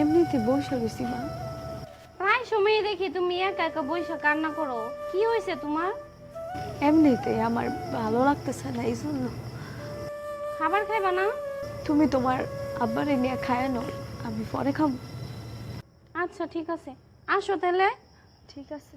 এমনিতে বসে গেছি মা। প্রায় সময় দেখি তুমি একা একা বসে কান্না করো। কি হয়েছে তোমার? এমনিতে আমার ভালো লাগতেছে না এই জন্য। খাবার খাইবা না? তুমি তোমার আব্বারে নিয়ে খায় নাও আমি পরে খাব। আচ্ছা ঠিক আছে। আসো তাহলে। ঠিক আছে।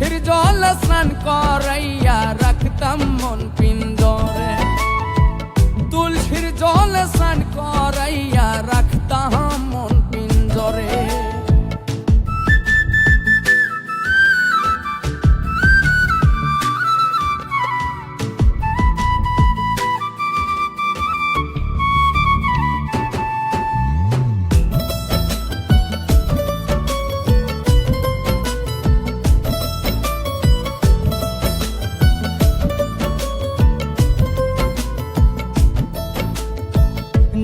তুলসীর জল স্নান করাইয়া রাখতাম মন পিঞ্জরে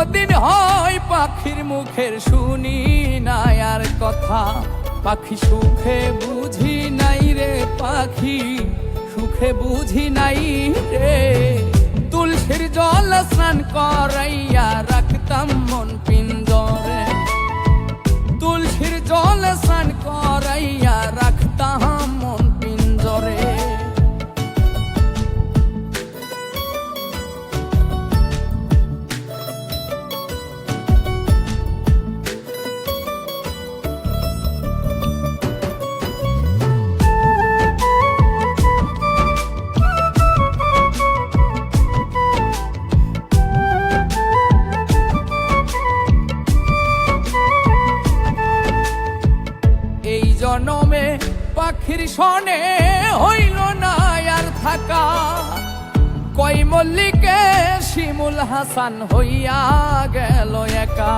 কতদিন হয় পাখির মুখের শুনি না আর কথা। পাখি সুখে বুঝি নাই রে পাখি, সুখে বুঝি নাই রে। তুলসীর জল স্নান করাইয়া রাখতাম মন পিঞ্জরে। জনমে পাখির সনে হইল না আর থাকা। কই মল্লিকে শিমুল হাসান হইয়া গেল একা।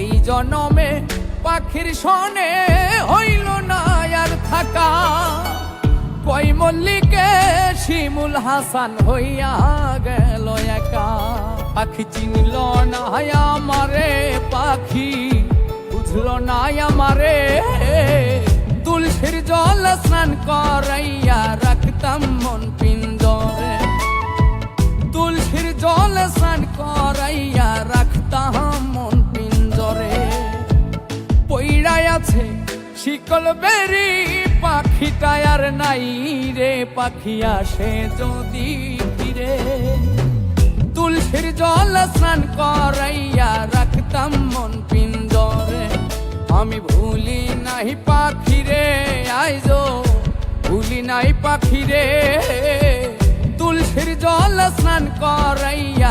এই জনমে পাখির সনে হইল না আর থাকা। কই মল্লিকে শিমুল হাসান হইয়া গেল একা। পাখি চিনল না আমারে, পাখি বুঝল না আমারে। তুলসীর জল স্নান করাইয়া রাখতাম মন পিঞ্জরে। তুলসীর জল স্নান করাইয়া রাখতাম মন পিঞ্জরে। পইড়াই আছে শিকল বেরি পাখিটা আর নাই রে পাখি আসে যদি ফিরে। তুলসীর জল স্নান করাইয়া রাখতাম মন পিঞ্জরে। আমি ভুলি নাই পাখিরে আইজো ভুলি নাই পাখিরে তুলসীর জল স্নান করাইয়া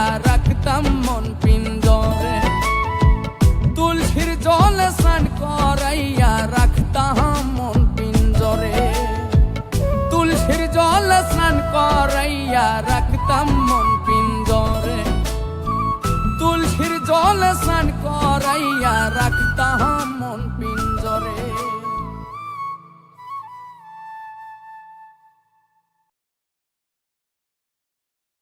রাখতা